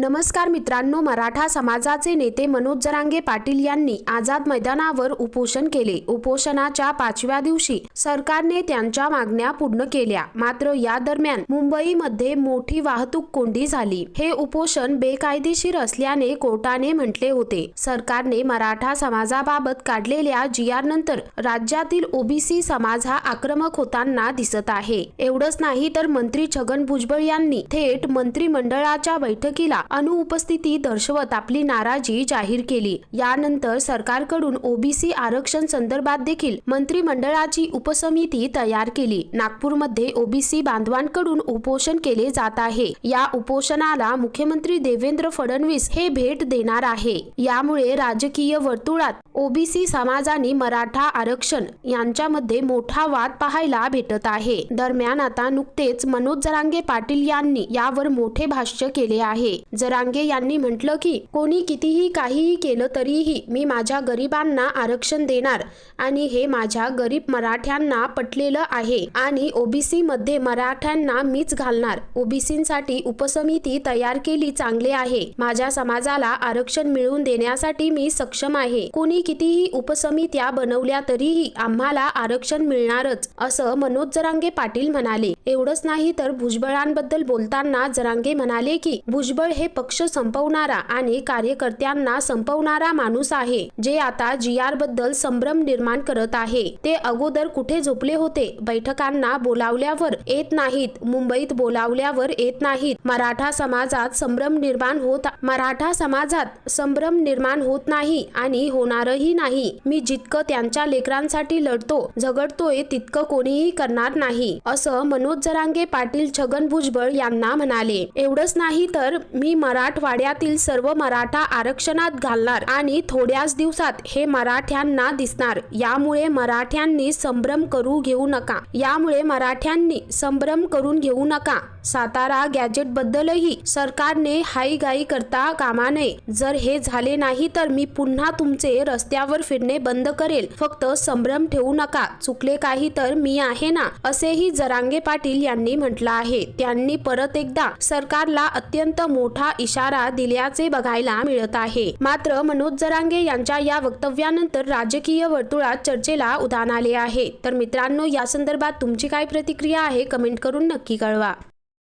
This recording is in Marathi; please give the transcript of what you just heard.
नमस्कार मित्रांनो मराठा समाजाचे नेते मनोज जरांगे पाटील यांनी आझाद मैदानावर उपोषण केले. उपोषणाच्या पाचव्या दिवशी सरकारने त्यांच्या मागण्या पूर्ण केल्या. मात्र या दरम्यान मुंबईमध्ये मोठी वाहतूक कोंडी झाली. हे उपोषण बेकायदेशीर असल्याने कोर्टाने म्हटले होते. सरकारने मराठा समाजाबाबत काढलेल्या जी आर नंतर राज्यातील ओबीसी समाज हा आक्रमक होताना दिसत आहे. एवढंच नाही तर मंत्री छगन भुजबळ यांनी थेट मंत्रिमंडळाच्या बैठकीला अनुपस्थिती दर्शवत आपली नाराजी जाहीर केली. यानंतर सरकारकडून ओबीसी आरक्षण संदर्भात देखील मंत्रिमंडळाची उपसमिती तयार केली. नागपूरमध्ये ओबीसी बांधवांकडून उपोषण केले जात आहे. या उपोषणाला मुख्यमंत्री देवेंद्र फडणवीस हे भेट देणार आहे. यामुळे राजकीय वर्तुळात ओबीसी समाजाने मराठा आरक्षण यांच्यामध्ये मोठा वाद पाहायला भेटत आहे. दरम्यान आता नुकतेच मनोज जरांगे पाटील यांनी यावर मोठे भाष्य केले आहे. जरांगे यांनी म्हटलं की कोणी कितीही काहीही केलं तरीही मी माझ्या गरिबांना आरक्षण देणार आणि हे माझ्या गरीब मराठ्यांना पटलेलं आहे आणि ओबीसी मध्ये मराठ्यांना मीच घालणार. ओबीसीसाठी उपसमिती तयार केली चांगले आहे. माझ्या समाजाला आरक्षण मिळवून देण्यासाठी मी सक्षम आहे. कोणी कितीही उपसमित्या बनवल्या तरीही आम्हाला आरक्षण मिळणारच असं मनोज जरांगे पाटील म्हणाले. एवढंच नाही तर भुजबळांबद्दल बोलताना जरांगे म्हणाले की भुजबळ हे पक्ष संपवणारा आणि कार्यकर्त्यांना संपवणारा माणूस आहे जे आता जी आरबद्दल संभ्रम निर्माण करत आहे. ते अगोदर कुठे झोपले होते? बैठकांना बोलावल्यावर येत नाहीत. मुंबईत बोलावल्यावर येत नाहीत. मराठा समाजात संभ्रम निर्माण होत मराठा समाजात संभ्रम निर्माण होत नाही आणि होणारही नाही. मी जितकं त्यांच्या लेकरांसाठी लढतो झगडतोय तितकं कोणीही करणार नाही असं मनोज जरांगे पाटील छगन भुजबळ यांना म्हणाले. एवढंच नाही तर मी मराठवाड्यातील सर्व मराठा आरक्षणात घालणार आणि थोड्याच दिवसात हे मराठ्यांना दिसणार. यामुळे मराठ्यांनी संभ्रम करू घेऊ नका. यामुळे मराठ्यांनी संभ्रम करून घेऊ नका. सातारा गॅजेट बद्दलही सरकारने हाईगाई करता कामा नये. जर हे झाले नाही तर मी पुन्हा तुमचे रस्त्यावर फिरणे बंद करेल. फक्त संभ्रम ठेवू नका. चुकले काही तर मी आहे ना? असेही जरांगे पाटील यांनी म्हटलं आहे. त्यांनी परत एकदा सरकारला अत्यंत मोठा इशारा दिल्याचे बघायला मिळत आहे. मात्र मनोज जरांगे यांच्या या वक्तव्यानंतर राजकीय वर्तुळात चर्चेला उधाण आले आहे. तर मित्रांनो या संदर्भात तुमची काय प्रतिक्रिया आहे? कमेंट करून नक्की कळवा.